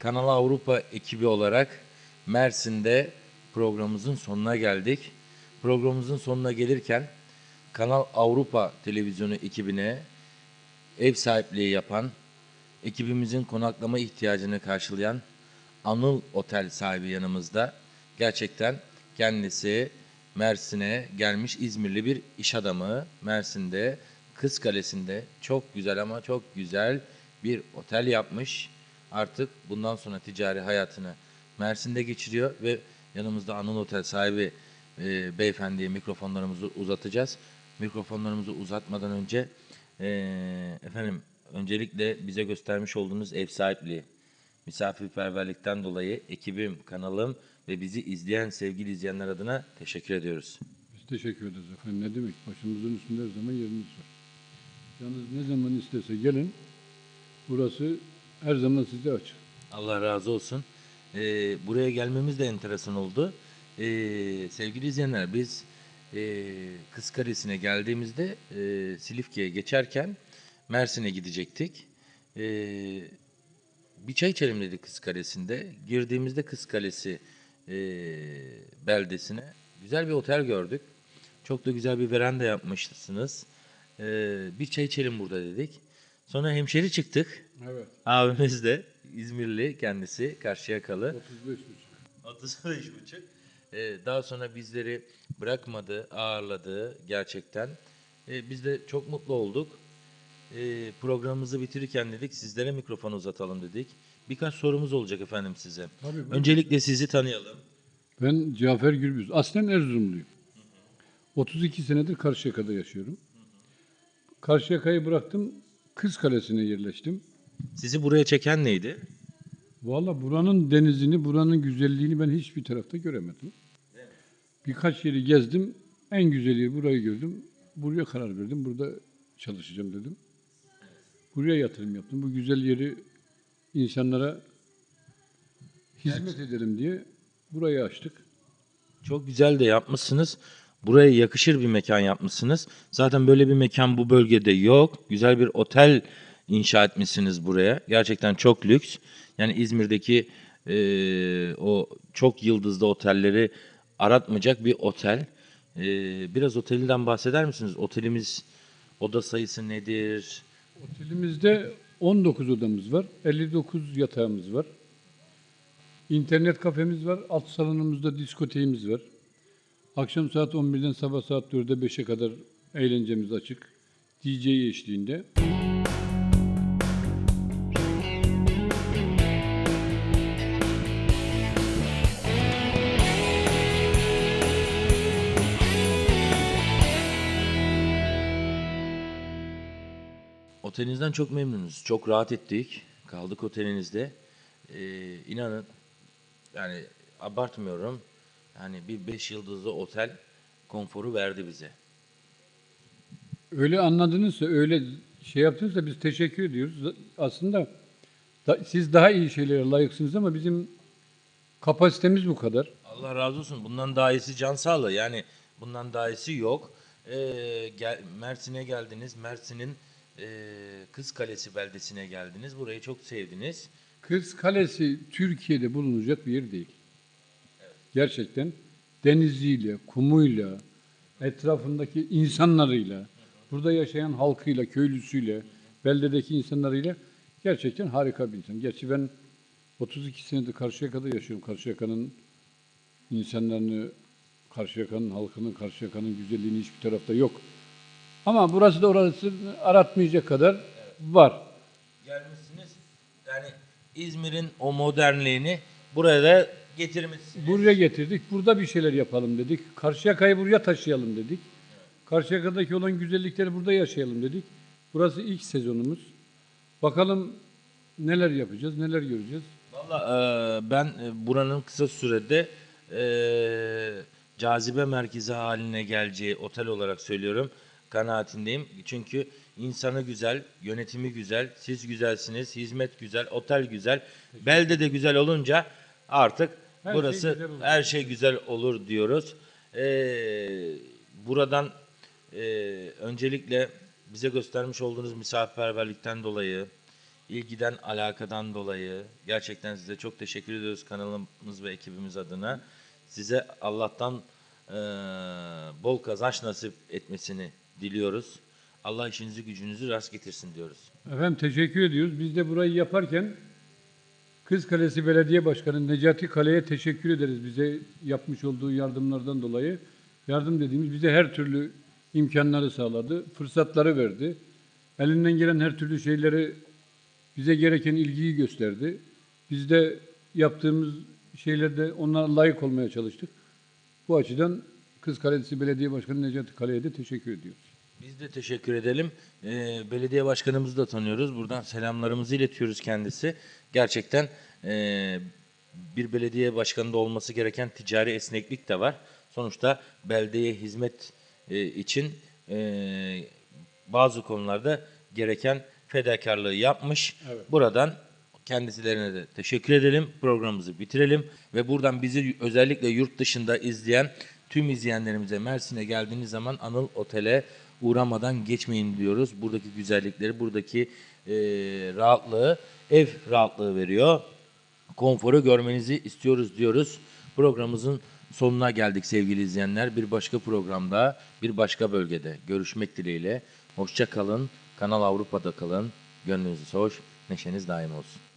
Kanal Avrupa ekibi olarak Mersin'de programımızın sonuna geldik. Programımızın sonuna gelirken Kanal Avrupa televizyonu ekibine ev sahipliği yapan, ekibimizin konaklama ihtiyacını karşılayan Anıl Otel sahibi yanımızda. Gerçekten kendisi Mersin'e gelmiş İzmirli bir iş adamı. Mersin'de Kız Kalesi'nde çok güzel ama çok güzel bir otel yapmış. Artık bundan sonra ticari hayatını Mersin'de geçiriyor ve yanımızda Anıl Otel sahibi e, beyefendiye mikrofonlarımızı uzatacağız. Mikrofonlarımızı uzatmadan önce e, efendim öncelikle bize göstermiş olduğunuz ev sahipliği, misafirperverlikten dolayı ekibim, kanalım ve bizi izleyen sevgili izleyenler adına teşekkür ediyoruz. Biz teşekkür ederiz efendim. Ne demek? Başımızın üstünde her zaman yerimiz var. Yalnız ne zaman istese gelin. Burası her zaman size açık. Allah razı olsun. Ee, buraya gelmemiz de enteresan oldu. Ee, sevgili izleyenler biz e, Kız Kalesi'ne geldiğimizde e, Silifke'ye geçerken Mersin'e gidecektik. Ee, bir çay içelim dedik Kız Kalesi'nde. Girdiğimizde Kız Kalesi e, beldesine güzel bir otel gördük. Çok da güzel bir veranda yapmışsınız. Ee, bir çay içelim burada dedik. Sonra hemşeri çıktık. Evet. Abimiz de İzmirli kendisi Karşıyakalı. 35 buçuk. 35 buçuk. Ee, daha sonra bizleri bırakmadı, ağırladı gerçekten. Ee, biz de çok mutlu olduk. Ee, programımızı bitirirken dedik sizlere mikrofon uzatalım dedik. Birkaç sorumuz olacak efendim size. Tabii, buyurun. Öncelikle sizi tanıyalım. Ben Cafer Gürbüz. Aslen Erzurumluyum. 32 senedir Karşıyaka'da yaşıyorum. Karşıyaka'yı bıraktım. Kız Kalesi'ne yerleştim. Sizi buraya çeken neydi? Valla buranın denizini, buranın güzelliğini ben hiçbir tarafta göremedim. Birkaç yeri gezdim. En güzel yeri burayı gördüm. Buraya karar verdim. Burada çalışacağım dedim. Buraya yatırım yaptım. Bu güzel yeri insanlara hizmet edelim diye burayı açtık. Çok güzel de yapmışsınız. Buraya yakışır bir mekan yapmışsınız. Zaten böyle bir mekan bu bölgede yok. Güzel bir otel inşa etmişsiniz buraya. Gerçekten çok lüks. Yani İzmir'deki eee, o çok yıldızlı otelleri aratmayacak bir otel. Eee, biraz otelinden bahseder misiniz? Otelimiz oda sayısı nedir? Otelimizde 19 odamız var. 59 yatağımız var. İnternet kafemiz var. Alt salonumuzda diskoteğimiz var. Akşam saat 11'den sabah saat 4'e 5'e kadar eğlencemiz açık. DJ eşliğinde. Otelinizden çok memnunuz. Çok rahat ettik. Kaldık otelinizde. Ee, inanın yani abartmıyorum. Yani bir beş yıldızlı otel konforu verdi bize. Öyle anladınızsa, öyle şey yaptınızsa biz teşekkür ediyoruz. Aslında da- siz daha iyi şeylere layıksınız ama bizim kapasitemiz bu kadar. Allah razı olsun. Bundan daha iyisi can sağlığı. Yani bundan daha iyisi yok. Ee, gel, Mersin'e geldiniz. Mersin'in e, Kız Kalesi beldesine geldiniz. Burayı çok sevdiniz. Kız Kalesi Türkiye'de bulunacak bir yer değil. Gerçekten deniziyle, kumuyla, etrafındaki insanlarıyla, burada yaşayan halkıyla, köylüsüyle, beldedeki insanlarıyla gerçekten harika bir insan. Gerçi ben 32 senedir Karşıyaka'da yaşıyorum. Karşıyaka'nın insanlarını, Karşıyaka'nın halkının, Karşıyaka'nın güzelliğini hiçbir tarafta yok. Ama burası da orası aratmayacak kadar var. Gelmişsiniz. Yani İzmir'in o modernliğini buraya da getirmişsiniz. Buraya getirdik. Burada bir şeyler yapalım dedik. Karşıyaka'yı buraya taşıyalım dedik. Karşıyaka'daki olan güzellikleri burada yaşayalım dedik. Burası ilk sezonumuz. Bakalım neler yapacağız, neler göreceğiz. Valla e, ben e, buranın kısa sürede e, cazibe merkezi haline geleceği otel olarak söylüyorum. Kanaatindeyim. Çünkü insanı güzel, yönetimi güzel, siz güzelsiniz, hizmet güzel, otel güzel, belde de güzel olunca artık Her şey burası güzel olur. her şey güzel olur diyoruz. E, buradan e, öncelikle bize göstermiş olduğunuz misafirperverlikten dolayı, ilgiden, alakadan dolayı gerçekten size çok teşekkür ediyoruz kanalımız ve ekibimiz adına. Size Allah'tan eee, bol kazanç nasip etmesini diliyoruz. Allah işinizi gücünüzü rast getirsin diyoruz. Efendim teşekkür ediyoruz. Biz de burayı yaparken Kız Kalesi Belediye Başkanı Necati Kale'ye teşekkür ederiz bize yapmış olduğu yardımlardan dolayı. Yardım dediğimiz bize her türlü imkanları sağladı, fırsatları verdi. Elinden gelen her türlü şeyleri bize gereken ilgiyi gösterdi. Biz de yaptığımız şeylerde onlara layık olmaya çalıştık. Bu açıdan Kız Kalesi Belediye Başkanı Necati Kale'ye de teşekkür ediyoruz. Biz de teşekkür edelim. Ee, belediye başkanımızı da tanıyoruz. Buradan selamlarımızı iletiyoruz kendisi. Gerçekten e, bir belediye başkanında olması gereken ticari esneklik de var. Sonuçta beldeye hizmet e, için e, bazı konularda gereken fedakarlığı yapmış. Buradan kendisilerine de teşekkür edelim. Programımızı bitirelim ve buradan bizi özellikle yurt dışında izleyen tüm izleyenlerimize Mersin'e geldiğiniz zaman Anıl Otel'e uğramadan geçmeyin diyoruz. Buradaki güzellikleri, buradaki e, rahatlığı, ev rahatlığı veriyor. Konforu görmenizi istiyoruz diyoruz. Programımızın sonuna geldik sevgili izleyenler. Bir başka programda, bir başka bölgede görüşmek dileğiyle. Hoşça kalın. Kanal Avrupa'da kalın. Gönlünüz hoş, neşeniz daim olsun.